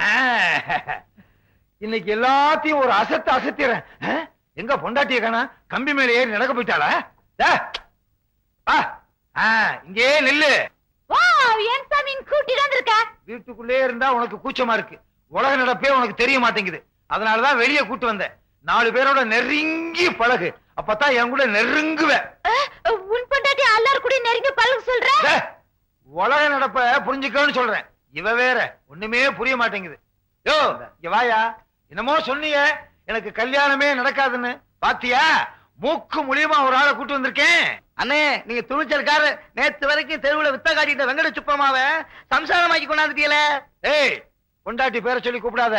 ஆ, இன்னைக்கு எல்லாத்தையும் ஒரு அசத்து அசத்திறேன் எங்க பொண்டாட்டிய காணா கம்பி மேல ஏறி நடக்க போயிட்டாளா? இங்கே நில்லு. வீட்டுக்குள்ளே இருந்தா உனக்கு கூச்சமா இருக்கு. உலக நடப்பே உனக்கு தெரிய மாட்டேங்குது. அதனாலதான் வெளியே கூட்டு வந்தேன். நாலு பேரோட நெருங்கி பழகு. அப்பதான் என் கூட நெருங்குவ. அஹ், உன் பொண்டாட்டி எல்லாரும் கூட நெருங்கி பழக சொல்ற? உலக நடப்ப புரிஞ்சுக்கன்னு சொல்றேன். இவ வேற. ஒண்ணுமே புரிய மாட்டேங்குது. யோ இங்க வாயா. என்னமோ சொன்னியே. எனக்கு கல்யாணமே நடக்காதுன்னு. பாத்தியா? மூக்கு மூலியமா ஒரு ஆளை கூட்டு வந்திருக்கேன். அண்ணே நீங்க துணிச்சல்காரு நேத்து வரைக்கும் தெருவுல வித்த காட்டிட்ட வெங்கட சுப்பமாவ சம்சாரமாக்கி கொண்டாந்துட்டீல ஏய் பொண்டாட்டி பேரை சொல்லி கூப்பிடாத.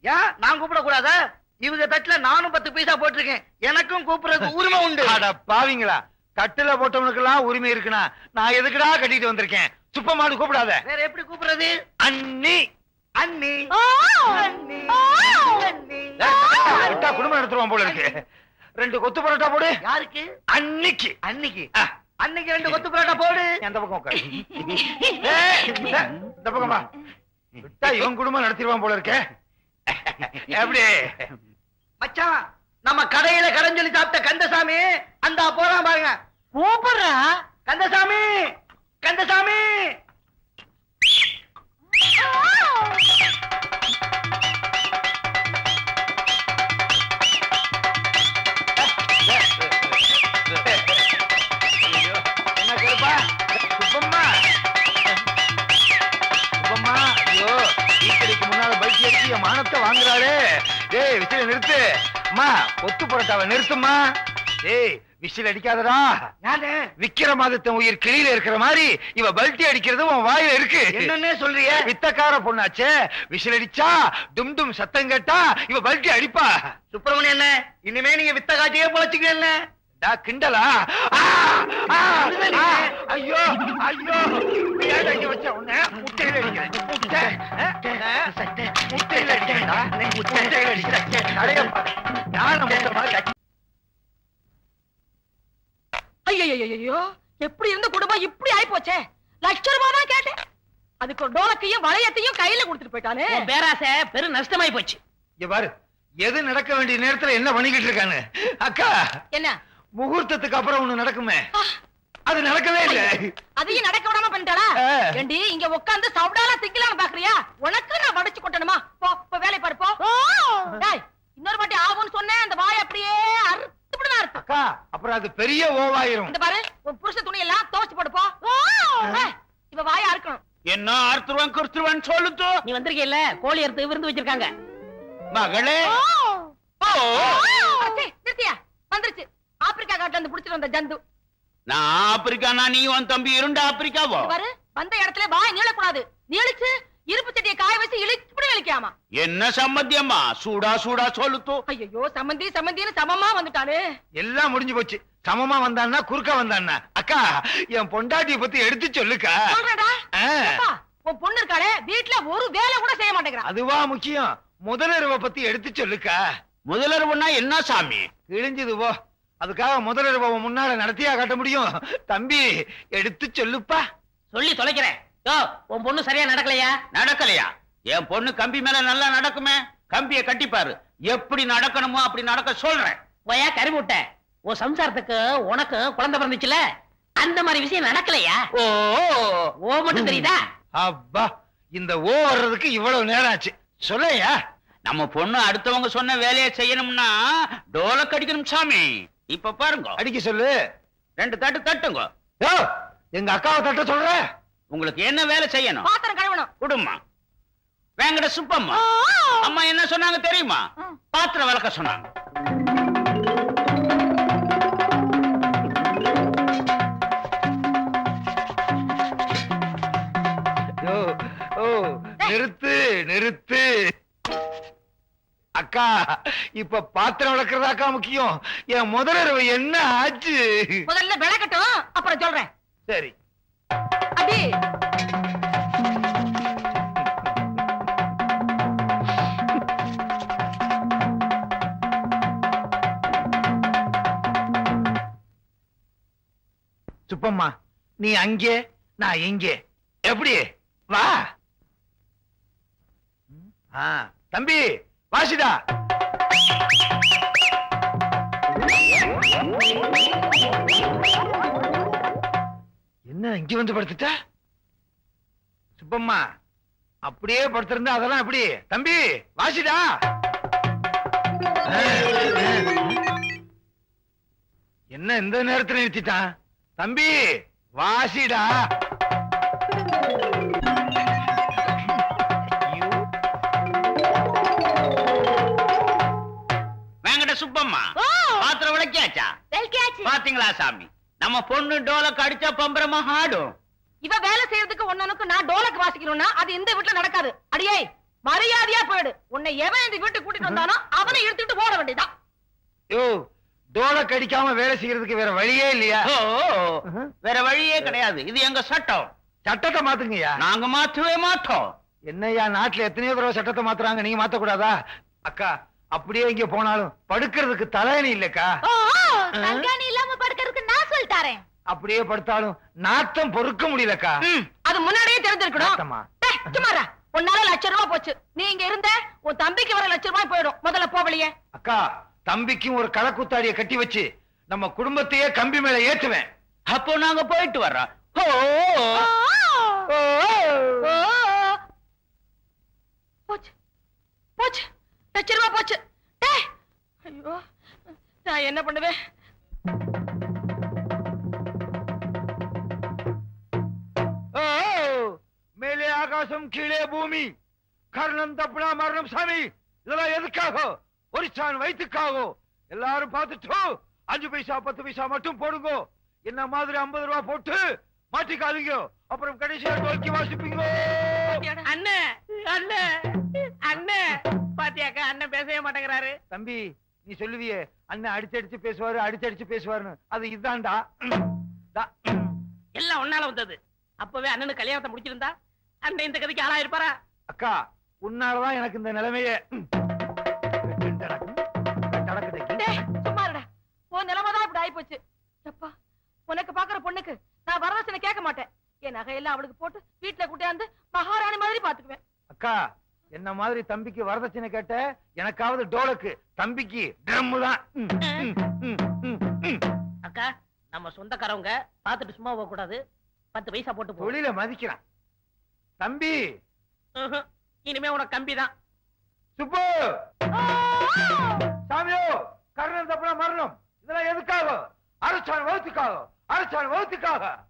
ஏன்? நான் கூப்பிட கூடாதா இவங்க தட்டுல நானும் பத்து பைசா போட்டிருக்கேன். எனக்கும் கூப்பிடுறதுக்கு உரிமை உண்டு. அட பாவிங்களா. கட்டுல போட்டவனுக்கெல்லாம் உரிமை இருக்குனா நான் எதுக்குடா கட்டிட்டு வந்திருக்கேன்? சுப்பமானு கூப்பிடாத. வேற எப்படி கூப்பிடுறது? அண்ணி. அண்ணி. விட்டா குடும்பம் நடத்துருவான் போல இருக்கு. ரெண்டு கொத்து பரோட்டா போடு. யாருக்கு? அன்னிக்கு. அன்னிக்கு. அன்னைக்கு ரெண்டு கொத்து பரோட்டா போடு. அந்த பக்கம் உட்காரு. இந்த பக்கம் வா. விட்டா இவன் குடும்பம் நடத்திடுவான் போல இருக்கே. எப்படி? மச்சான் நம்ம கடையில கடன் சொல்லி சாப்பிட்ட கந்தசாமி அந்த போறான் பாருங்க. கூப்பிடுறா கந்தசாமி! கந்தசாமி! என்ன ஐயோ பைக் மானத்தை வாங்குறாளே. டேய் விசில நிறுத்து. அம்மா கொத்து புரட்டாவை நிறுத்துமா டேய் விசில் அடிக்காதடா. விக்கிரமாதித்தன் உயிர் கிளியில இருக்கிற மாதிரி இவ பல்ட்டி அடிக்கிறது உன் வாயில இருக்கு. என்னன்னே சொல்றிய? வித்தக்கார பொண்ணாச்சே. விசில் அடிச்சா டும் டும் சத்தம் கேட்டா இவ பல்ட்டி அடிப்பா. சுப்பிரமணியம் என்ன? இனிமே நீங்க வித்த காட்டியே பொழைச்சுக்க என்ன? டா கிண்டலா? ஐயோ ஐயோ. அடிக்க வச்ச உன்னை? முட்டையில அடிக்கிறேன். முட்டை ஆ, முட்டையில அடிக்கிறேன்டா. முட்டையில அடிக்கிறேன். அடையப்பா யானை முட்டை மாதிரி அடி- ஐயோ எப்படி இருந்த குடும்பம் இப்படி ஆயி போச்சே லட்ச ரூபாய் தான் கேட்டேன். அதுக்கு ஒரு டோலக்கையும் வளையத்தையும் கையில கொடுத்துட்டு போயிட்டானே. உன் பேராசை பெரும் நஷ்டமாயி போச்சு. இங்க பாரு எது நடக்க வேண்டிய நேரத்துல என்ன பண்ணிக்கிட்டு இருக்கானு? அக்கா என்ன? முகூர்த்தத்துக்கு அப்புறம் ஒண்ணு நடக்குமே. அது நடக்கவே இல்ல. அதையும் நடக்க விடாம பண்ணிட்டாளா. ஏண்டி இங்க உட்கார்ந்து சவுடால திங்கலாம்னு பாக்குறியா? உனக்கு நான் வடிச்சு கொட்டணுமா போ போ வேலை பாரு போ டேய், இன்னொரு வாட்டி ஆகும்னு சொன்னேன் அந்த வாய் அப்படியே அறுத்துப்படி தான் அறுத்து அக்கா அப்புறம் அது பெரிய ஓவாயிரும். இந்த பாரு உன் புருஷ துணி எல்லாம் துவைச்சு போடு போ. ஏய், இவ வாய அறுக்கணும். என்ன ஆர்த்துருவான் கிறிஸ்துவன் சொல்லுத்தோ. நீ வந்திருக்கீல்ல கோழி அறுத்து விருந்து வச்சிருக்காங்க. மகளே. நிறுத்தியா? வந்துருச்சு. ஆப்பிரிக்கா காட்டுல இருந்து புடிச்சிட்டு வந்த ஜந்து. நான் ஆப்பிரிக்கானா நீ உன் தம்பி இருண்ட ஆப்பிரிக்காவோ? வந்த இடத்துல வாய் நீளக்கூடாது. நீளிச்சு இருப்பு சட்டியை காய வச்சு இழுச்சுப்படி வலிக்காமா என்ன சம்மத்தியம்மா சூடா சூடா சொல்லுத்தோ. ஐயோ சம்மந்தி சம்மந்தின்னு சமமா வந்துட்டானே எல்லாம் முடிஞ்சு போச்சு. சமமா வந்தான்னா குறுக்க வந்தான்னா. அக்கா என் பொண்டாட்டிய பத்தி எடுத்து சொல்லுக்கா. சொல்றடா. ஆ, அப்பா, உன் பொண்ணு இருக்காளே வீட்டுல ஒரு வேலை கூட செய்ய மாட்டேங்கிறான் அதுவா முக்கியம். முதலருவ பத்தி எடுத்து சொல்லுக்கா. முதலருவனா என்ன சாமி? கிழிஞ்சது போ. அதுக்காக முதலருவ முன்னால நடத்தியா காட்ட முடியும். தம்பி எடுத்து சொல்லுப்பா. சொல்லி தொலைக்கிறேன். யோ உன் பொண்ணு சரியா நடக்கலையா? நடக்கலையா? என் பொண்ணு கம்பி மேல நல்லா நடக்குமே கம்பிய கட்டிப்பாரு. எப்படி நடக்கணுமோ அப்படி நடக்க சொல்றேன். போயா கறி முட்டை உன் சம்சாரத்துக்கு உனக்கு குழந்தை பிறந்துச்சுல? அந்த மாதிரி விஷயம் நடக்கலையா? ஓ. ஓ மட்டும் தெரியுதா? அப்பா இந்த ஓ வர்றதுக்கு இவ்வளவு நேரம் ஆச்சு. சொல்லையா? நம்ம பொண்ணு அடுத்தவங்க சொன்ன வேலையை செய்யணும்னா டோல கடிக்கணும் சாமி. இப்ப பாருங்க. அடிக்க சொல்லு. ரெண்டு தட்டு தட்டுங்க. எங்க அக்காவை தட்ட சொல்ற? உங்களுக்கு என்ன வேலை செய்யணும்? பாத்திரம் கழுவணும். குடும்மா. வேங்கட சுப்பம்மா. அம்மா என்ன சொன்னாங்க தெரியுமா? பாத்திரம் விளக்க சொன்னாங்க. ஓ ஓ நிறுத்து நிறுத்து. அக்கா இப்ப பாத்திரம் விளக்குறதாக்கா முக்கியம். என் முதலரவு என்ன ஆச்சு? முதல்ல விளக்கட்டும் அப்புறம் சொல்றேன். சரி. அடி இருப்போம்மா நீ அங்கே நான் இங்கே. எப்படி? வா. தம்பி வாசிடா. என்ன இங்க வந்து படுத்துட்ட? சுப்பம்மா அப்படியே படுத்திருந்தா அதெல்லாம் எப்படி? தம்பி வாசிடா. என்ன இந்த நேரத்துல நிறுத்திட்டான்? தம்பி வாசிடா. வேங்கட சுப்பம்மா பாத்திரம் விளக்கியாச்சா? பாத்தீங்களா சாமி? நம்ம பொண்ணு டோலக்கு அடிச்சா பம்பரமா ஆடும். இவ வேலை செய்யறதுக்கு ஒன்னனுக்கு நான் டோலக்கு வாசிக்கணும்னா அது இந்த வீட்டுல நடக்காது. அடியே மரியாதையா போயிடு. உன்னை எவன் இந்த வீட்டுக்கு கூட்டிட்டு வந்தானோ அவனை இழுத்துட்டு போட வேண்டியதான் டோலை கடிக்காம வேலை செய்யறதுக்கு வேற வழியே இல்லையா? ஓ வேற வழியே கிடையாது. இது எங்க சட்டம். சட்டத்தை மாத்துங்கய்யா. நாங்க மாற்றவே மாட்டோம் என்னய்யா நாட்டுல எத்தனையோ தடவை சட்டத்தை மாத்துறாங்க நீங்க மாத்த கூடாதா அக்கா அப்படியே இங்க போனாலும் படுக்கிறதுக்கு தலையணி இல்லக்கா. தங்காணி இல்லாம படுக்கிறதுக்கு நான் சொல்லிட்டாரேன் அப்படியே படுத்தாலும் நாத்தம் பொறுக்க முடியலக்கா. அது முன்னாடியே தெரிஞ்சிருக்கணும். நாத்தமா? டேய், சும்மா இரு. உன்னால லட்சம் ரூபாய் போச்சு. நீ இங்க இருந்த உன் தம்பிக்கு வர லட்சம் ரூபாய் போயிடும். முதல்ல போவலியே அக்கா தம்பிக்கும் ஒரு களக்குத்தாடிய கட்டி வச்சு நம்ம குடும்பத்தையே கம்பி மேல ஏத்துவேன். அப்போ நாங்க போயிட்டு வர்றோம். போச்சு. போச்சு. ஐயோ நான் என்ன பண்ணுவேன்? மேலே ஆகாசம் கீழே பூமி. கர்ணம் தப்புனா மரணம் சாமி. இதெல்லாம் எதுக்காக? ஒரிச்சான் வயிற்றுக்காக எல்லாரும் பார்த்துட்டு அஞ்சு பைசா பத்து பைசா மட்டும் போடுங்க. என்ன மாதிரி ஐம்பது ரூபா போட்டு மாட்டிக்காதீங்க. அப்புறம் கடைசியா நோக்கி வாசிப்பீங்க. அண்ணே அண்ணே அண்ணே. பாத்தியாக்கா அண்ணன் பேசவே மாட்டேங்கிறாரு. தம்பி நீ சொல்லுவியே அண்ணன் அடிச்சு அடிச்சு பேசுவாரு அடிச்சு அடிச்சு பேசுவாருன்னு. அது இதுதான்டா. எல்லாம் ஒன்னால வந்தது. அப்பவே அண்ணனுக்கு கல்யாணத்தை முடிச்சிருந்தா அண்ணன் இந்த கதைக்கு ஆளா இருப்பாரா அக்கா உன்னாலதான் எனக்கு இந்த நிலைமையே. ஆயிப்போச்சு எப்பா உனக்கு பாக்குற பொண்ணுக்கு நான் வரதட்சணை கேட்க மாட்டேன். என் நகையெல்லாம் அவளுக்கு போட்டு வீட்டுல கூட்டியாந்து மகாராணி மாதிரி பாத்துக்குவேன் அக்கா என்ன மாதிரி தம்பிக்கு வரதட்சணை கேட்ட? எனக்காவது டோலக்கு. தம்பிக்கு ட்ரம் தான். அக்கா நம்ம சொந்தக்காரவங்க பாத்துட்டு சும்மா போக கூடாது. பத்து பைசா போட்டு போ. தொழில மதிக்கிறான். தம்பி! ம்ஹும். இனிமே உனக்கு கம்பி தான். சுப்பு! சாமியோ கர்ணன் தப்புனா மரணம். இதெல்லாம் எதுக்காக? அரசான் வகுத்துக்காக அரசான் வகுத்துக்காக